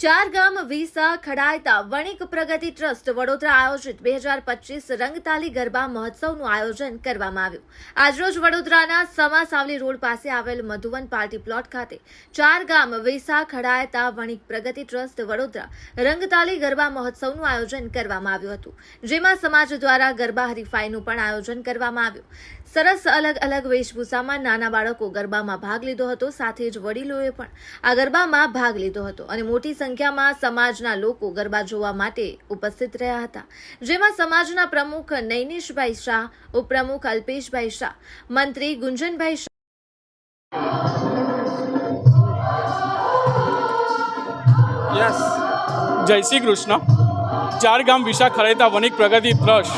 ચાર ગામ વિસા ખડાયતા વણિક પ્રગતિ ટ્રસ્ટ વડોદરા આયોજિત બે હજાર પચીસ રંગતાલી ગરબા મહોત્સવનું આયોજન કરવામાં આવ્યું. આજરોજ વડોદરાના સમા સાવલી રોડ પાસે આવેલ મધુવન પાર્ટી પ્લોટ ખાતે ચાર ગામ વિસા ખડાયતા વણિક પ્રગતિ ટ્રસ્ટ વડોદરા રંગતાલી ગરબા મહોત્સવનું આયોજન કરવામાં આવ્યું હતું. જેમાં સમાજ દ્વારા ગરબા હરીફાઈનું પણ આયોજન કરવામાં આવ્યું. સરસ અલગ અલગ વેશભૂષામાં નાના બાળકો ગરબામાં ભાગ લીધો હતો, સાથે જ વડીલોએ પણ આ ગરબામાં ભાગ લીધો હતો અને મોટી સંખ્યામાં સમાજના લોકો ગરબા જોવા માટે ઉપસ્થિત રહ્યા હતા, જેમાં સમાજના પ્રમુખ નૈનિશભાઈ શાહ, ઉપપ્રમુખ અલ્પેશભાઈ શાહ, મંત્રી ગુંજનભાઈ શાહ જય શ્રી કૃષ્ણ. ચાર ગામ વિશા ખરેતા વનિક પ્રગતિ ટ્રસ્ટ,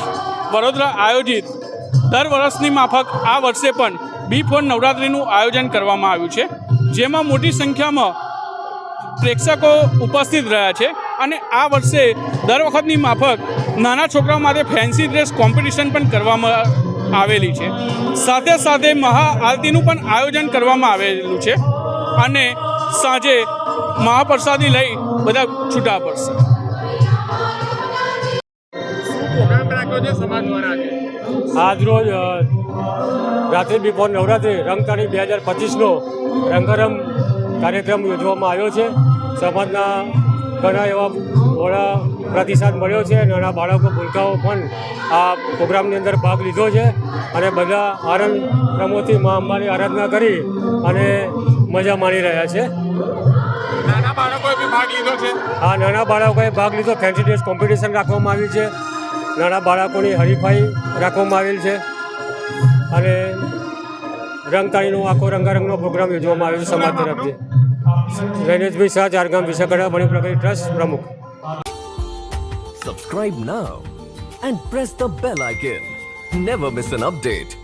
વડોદરા આયોજિત દર વર્ષની માફક આ વર્ષે પણ બી ફોર નવરાત્રિનું આયોજન કરવામાં આવ્યું છે, જેમાં મોટી સંખ્યામાં પ્રેક્ષકો ઉપસ્થિત રહ્યા છે અને આ વર્ષે દર વખતની માફક નાના છોકરાઓ માટે ફેન્સી ડ્રેસ કોમ્પિટિશન પણ કરવામાં આવેલી છે. સાથે સાથે મહાઆરતીનું પણ આયોજન કરવામાં આવેલું છે અને સાંજે મહાપ્રસાદી લઈ બધા છૂટા પડશે. આજરોજ રાત્રિ બિફોર નવરાત્રિ રંગતાળી બે હજાર પચીસનો રંગારંગ કાર્યક્રમ યોજવામાં આવ્યો છે. સમાજના ઘણા એવા મોડા પ્રતિસાદ મળ્યો છે નાના બાળકો ભૂલકાઓ પણ આ પ્રોગ્રામની અંદર ભાગ લીધો છે. અને બધા આનંદ પ્રમોદથી મા અંબાની આરાધના કરી અને મજા માણી રહ્યા છે. નાના બાળકોએ બી ભાગ લીધો છે. આ નાના બાળકોએ ભાગ લીધો. ફેન્સી ડ્રેસ કોમ્પિટિશન રાખવામાં આવ્યું છે. નાના બાળકોની હરીફાઈ રાખવામાં આવેલ છે. અને રંગતાળીનો આખો રંગારંગનો પ્રોગ્રામ યોજવામાં આવ્યો છે, સમાજ તરફથી. રૈનેશભાઈ શાહ ચારગામ વિશાખડા, વણી પ્રગતિ ટ્રસ્ટ પ્રમુખ. Subscribe now and press the bell icon never miss an update.